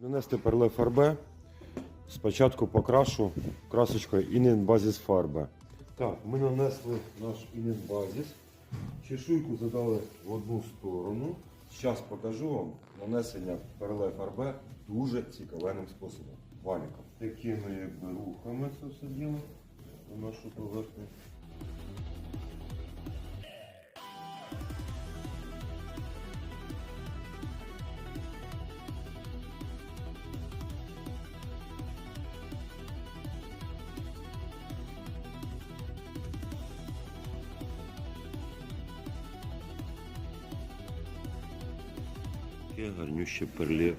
Нанести перле фарбе. Спочатку покрашу красочкою Init Basis фарби. Так, ми нанесли наш Init Basis. Чешуйку задали в одну сторону. Зараз покажу вам нанесення перле фарбе дуже цікавенним способом. Валіком. Такими якби рухами це все діло на нашу поверхню. Таке гарнюще перле.